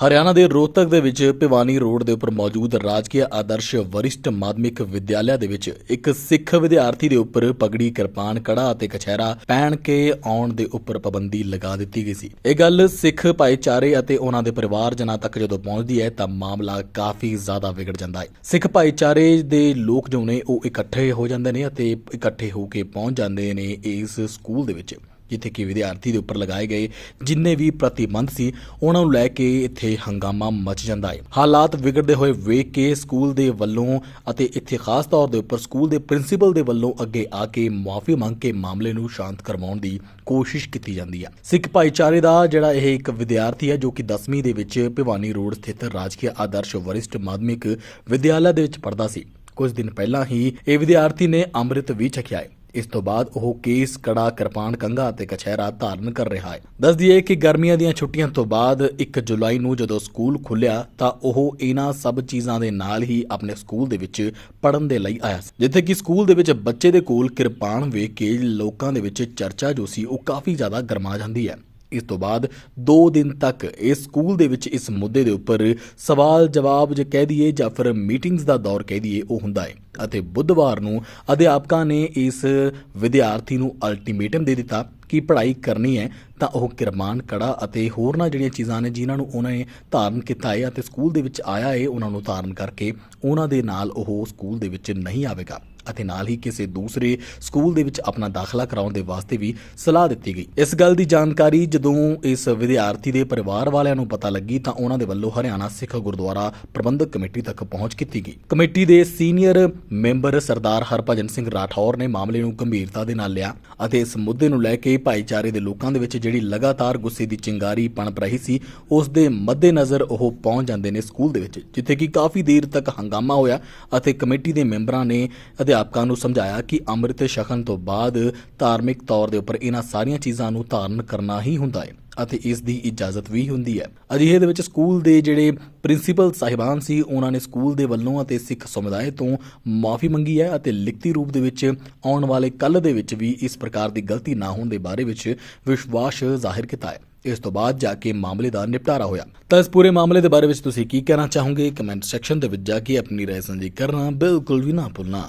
ਹਰਿਆਣਾ ਦੇ ਰੋਹਤਕ ਦੇ ਵਿੱਚ ਭਿਵਾਨੀ ਰੋਡ ਦੇ ਉੱਪਰ ਮੌਜੂਦ ਰਾਜਕੀय ਆਦਰਸ਼ ਵਰਿਸ਼ਟ ਮਾਧਮਿਕ ਵਿਦਿਆਲਿਆ ਦੇ ਵਿੱਚ ਇੱਕ ਸਿੱਖ ਵਿਦਿਆਰਥੀ ਦੇ ਉੱਪਰ ਪਗੜੀ, ਕਿਰਪਾਨ, ਕੜਾ ਅਤੇ ਕਛਹਿਰਾ ਪਹਿਨ ਕੇ ਆਉਣ ਦੇ ਉੱਪਰ ਪਾਬੰਦੀ ਲਗਾ ਦਿੱਤੀ ਗਈ ਸੀ। ਇਹ ਗੱਲ ਸਿੱਖ ਭਾਈਚਾਰੇ ਅਤੇ ਉਹਨਾਂ ਦੇ ਪਰਿਵਾਰਜਨਾਂ ਤੱਕ ਜਦੋਂ ਪਹੁੰਚਦੀ ਹੈ ਤਾਂ ਮਾਮਲਾ ਕਾਫੀ ਜ਼ਿਆਦਾ ਵਿਗੜ ਜਾਂਦਾ ਹੈ। ਸਿੱਖ ਭਾਈਚਾਰੇ ਦੇ ਲੋਕ ਜੋ ਨੇ ਉਹ ਇਕੱਠੇ ਹੋ ਜਾਂਦੇ ਨੇ ਅਤੇ ਇਕੱਠੇ ਹੋ ਕੇ ਪਹੁੰਚ ਜਾਂਦੇ ਨੇ ਇਸ ਸਕੂਲ ਦੇ ਵਿੱਚ। ਜਿੱਥੇ ਕਿ ਵਿਦਿਆਰਥੀ ਦੇ ਉੱਪਰ ਲਗਾਏ ਗਏ ਜਿੰਨੇ ਵੀ ਪ੍ਰਤੀਬੰਧ ਸੀ, ਉਹਨਾਂ ਨੂੰ ਲੈ ਕੇ ਇੱਥੇ ਹੰਗਾਮਾ ਮਚ ਜਾਂਦਾ ਹੈ। ਹਾਲਾਤ ਵਿਗੜਦੇ ਹੋਏ ਵੇਖ ਕੇ ਸਕੂਲ ਦੇ ਵੱਲੋਂ ਅਤੇ ਇੱਥੇ ਖਾਸ ਤੌਰ ਦੇ ਉੱਪਰ ਸਕੂਲ ਦੇ ਪ੍ਰਿੰਸੀਪਲ ਦੇ ਵੱਲੋਂ ਅੱਗੇ ਆ ਕੇ ਮਾਫੀ ਮੰਗ ਕੇ ਮਾਮਲੇ ਨੂੰ ਸ਼ਾਂਤ ਕਰਵਾਉਣ ਦੀ ਕੋਸ਼ਿਸ਼ ਕੀਤੀ ਜਾਂਦੀ ਹੈ। ਸਿੱਖ ਭਾਈਚਾਰੇ ਦਾ ਜਿਹੜਾ ਇਹ ਇੱਕ ਵਿਦਿਆਰਥੀ ਹੈ, ਜੋ ਕਿ 10ਵੀਂ ਦੇ ਵਿੱਚ ਭਿਵਾਨੀ ਰੋਡ ਸਥਿਤ ਰਾਜਕੀय ਆਦਰਸ਼ ਵਰਿਸ਼ਟ ਮਾਧਮਿਕ ਵਿਦਿਆਲਿਆ ਦੇ ਵਿੱਚ ਪੜ੍ਹਦਾ ਸੀ। ਕੁਝ ਦਿਨ ਪਹਿਲਾਂ ਹੀ ਇਹ ਵਿਦਿਆਰਥੀ ਨੇ ਅੰਮ੍ਰਿਤ ਵੀ ਛਕਿਆ ਹੈ। ਇਸ ਤੋਂ ਬਾਅਦ ਉਹ ਕੇਸ ਕੜਾ ਕਿਰਪਾਨ ਕੰਗਾ ਅਤੇ ਕਛਹਿਰਾ ਧਾਰਨ ਕਰ ਰਿਹਾ ਹੈ। ਦੱਸ ਦਈਏ ਕਿ ਗਰਮੀਆਂ ਦੀਆਂ ਛੁੱਟੀਆਂ ਤੋਂ ਬਾਅਦ 1 ਜੁਲਾਈ ਨੂੰ ਜਦੋਂ ਸਕੂਲ ਖੁੱਲਿਆ ਤਾਂ ਉਹ ਇਹਨਾਂ ਸਭ ਚੀਜ਼ਾਂ ਦੇ ਨਾਲ ਹੀ ਆਪਣੇ ਸਕੂਲ ਦੇ ਵਿੱਚ ਪੜਨ ਦੇ ਲਈ ਆਇਆ ਸੀ। ਜਿੱਥੇ ਕਿ ਸਕੂਲ ਦੇ ਵਿੱਚ ਬੱਚੇ ਦੇ ਕੋਲ ਕਿਰਪਾਨ ਵੇਖ ਕੇ ਲੋਕਾਂ ਦੇ ਵਿੱਚ ਚਰਚਾ ਜੋ ਸੀ ਉਹ ਕਾਫੀ ਜ਼ਿਆਦਾ ਗਰਮਾ ਜਾਂਦੀ ਹੈ। ਇਸ ਤੋਂ ਬਾਅਦ 2 ਦਿਨ ਤੱਕ ਇਸ ਸਕੂਲ ਦੇ ਵਿੱਚ ਇਸ ਮੁੱਦੇ ਦੇ ਉੱਪਰ ਸਵਾਲ ਜਵਾਬ ਜੇ ਕਹਿ ਦਈਏ ਜਾਂ ਫਿਰ ਮੀਟਿੰਗਸ ਦਾ ਦੌਰ ਕਹਿ ਦਈਏ, ਉਹ ਹੁੰਦਾ ਹੈ। ਅਤੇ ਬੁੱਧਵਾਰ ਨੂੰ ਅਧਿਆਪਕਾਂ ਨੇ ਇਸ ਵਿਦਿਆਰਥੀ ਨੂੰ ਅਲਟੀਮੇਟਮ ਦੇ ਦਿੱਤਾ ਕਿ ਪੜ੍ਹਾਈ ਕਰਨੀ ਹੈ ਤਾਂ ਉਹ ਕਿਰਮਾਨ ਕੜਾ ਅਤੇ ਹੋਰਨਾਂ ਜਿਹੜੀਆਂ ਚੀਜ਼ਾਂ ਨੇ ਜਿਨ੍ਹਾਂ ਨੂੰ ਉਹਨਾਂ ਨੇ ਧਾਰਨ ਕੀਤਾ ਹੈ ਅਤੇ ਸਕੂਲ ਦੇ ਵਿੱਚ ਆਇਆ ਹੈ, ਉਹਨਾਂ ਨੂੰ ਧਾਰਨ ਕਰਕੇ ਉਹਨਾਂ ਦੇ ਨਾਲ ਉਹ ਸਕੂਲ ਦੇ ਵਿੱਚ ਨਹੀਂ ਆਵੇਗਾ। ਅਤੇ ਨਾਲ ਹੀ ਕਿਸੇ ਦੂਸਰੇ ਸਕੂਲ ਦੇ ਵਿੱਚ ਆਪਣਾ ਦਾਖਲਾ ਕਰਾਉਣ ਦੇ ਵਾਸਤੇ ਵੀ ਸਲਾਹ ਦਿੱਤੀ ਗਈ। ਇਸ ਗੱਲ ਦੀ ਜਾਣਕਾਰੀ ਜਦੋਂ ਇਸ ਵਿਦਿਆਰਥੀ ਦੇ ਪਰਿਵਾਰ ਵਾਲਿਆਂ ਨੂੰ ਪਤਾ ਲੱਗੀ ਤਾਂ ਉਹਨਾਂ ਦੇ ਵੱਲੋਂ ਹਰਿਆਣਾ ਸਿੱਖ ਗੁਰਦੁਆਰਾ ਪ੍ਰਬੰਧਕ ਕਮੇਟੀ ਤੱਕ ਪਹੁੰਚ ਕੀਤੀ ਗਈ। ਕਮੇਟੀ ਦੇ ਸੀਨੀਅਰ ਮੈਂਬਰ ਸਰਦਾਰ ਹਰਭਜਨ ਸਿੰਘ ਰਾਠੌਰ ਨੇ ਮਾਮਲੇ ਨੂੰ ਗੰਭੀਰਤਾ ਦੇ ਨਾਲ ਲਿਆ ਅਤੇ ਇਸ ਮੁੱਦੇ ਨੂੰ ਲੈ ਕੇ ਭਾਈਚਾਰੇ ਦੇ ਲੋਕਾਂ ਦੇ ਵਿੱਚ ਜਿਹੜੀ ਲਗਾਤਾਰ ਗੁੱਸੇ ਦੀ ਚਿੰਗਾਰੀ ਪਣਪ ਰਹੀ ਸੀ, ਉਸ ਦੇ ਮੱਦੇਨਜ਼ਰ ਉਹ ਪਹੁੰਚ ਜਾਂਦੇ ਨੇ ਸਕੂਲ ਦੇ ਵਿੱਚ, ਜਿੱਥੇ ਕਿ ਕਾਫੀ ਦੇਰ ਤੱਕ ਹੰਗਾਮਾ ਹੋਇਆ ਅਤੇ ਕਮੇਟੀ ਦੇ ਮੈਂਬਰਾਂ ਨੇ ਅਧਿਆਪਕਾਂ ਅਧਿਆਪਕਾਂ ਨੂੰ ਸਮਝਾਇਆ ਕਿ ਅੰਮ੍ਰਿਤ ਛਕਣ ਤੋਂ ਬਾਅਦ ਧਾਰਮਿਕ ਤੌਰ ਦੇ ਉੱਪਰ ਇਹਨਾਂ ਸਾਰੀਆਂ ਚੀਜ਼ਾਂ ਨੂੰ ਧਾਰਨ ਕਰਨਾ ਹੀ ਹੁੰਦਾ ਹੈ ਅਤੇ ਇਸ ਦੀ ਇਜਾਜ਼ਤ ਵੀ ਹੁੰਦੀ ਹੈ। ਅਜਿਹੇ ਦੇ ਵਿੱਚ ਸਕੂਲ ਦੇ ਜਿਹੜੇ ਪ੍ਰਿੰਸੀਪਲ ਸਾਹਿਬਾਨ ਸੀ, ਉਹਨਾਂ ਨੇ ਸਕੂਲ ਦੇ ਵੱਲੋਂ ਅਤੇ ਸਿੱਖ ਸਮੁਦਾਇ ਤੋਂ ਮਾਫੀ ਮੰਗੀ ਹੈ ਅਤੇ ਲਿਖਤੀ ਰੂਪ ਦੇ ਵਿੱਚ ਆਉਣ ਵਾਲੇ ਕੱਲ ਦੇ ਵਿੱਚ ਵੀ ਇਸ ਪ੍ਰਕਾਰ ਦੀ ਗਲਤੀ ਨਾ ਹੋਣ ਦੇ ਬਾਰੇ ਵਿੱਚ ਵਿਸ਼ਵਾਸ ਜ਼ਾਹਿਰ ਕੀਤਾ ਹੈ। ਇਸ ਤੋਂ ਬਾਅਦ ਜਾ ਕੇ ਮਾਮਲੇ ਦਾ ਨਿਪਟਾਰਾ ਹੋਇਆ। ਤਾਂ ਇਸ ਪੂਰੇ ਮਾਮਲੇ ਦੇ ਬਾਰੇ ਵਿੱਚ ਤੁਸੀਂ ਕੀ ਕਹਿਣਾ ਚਾਹੋਗੇ? ਕਮੈਂਟ ਸੈਕਸ਼ਨ ਦੇ ਵਿੱਚ ਜਾ ਕੇ ਆਪਣੀ ਰਾਏ ਸਾਂਝੀ ਕਰਨਾ ਬਿਲਕੁਲ ਵੀ ਨਾ ਭੁੱਲਣਾ।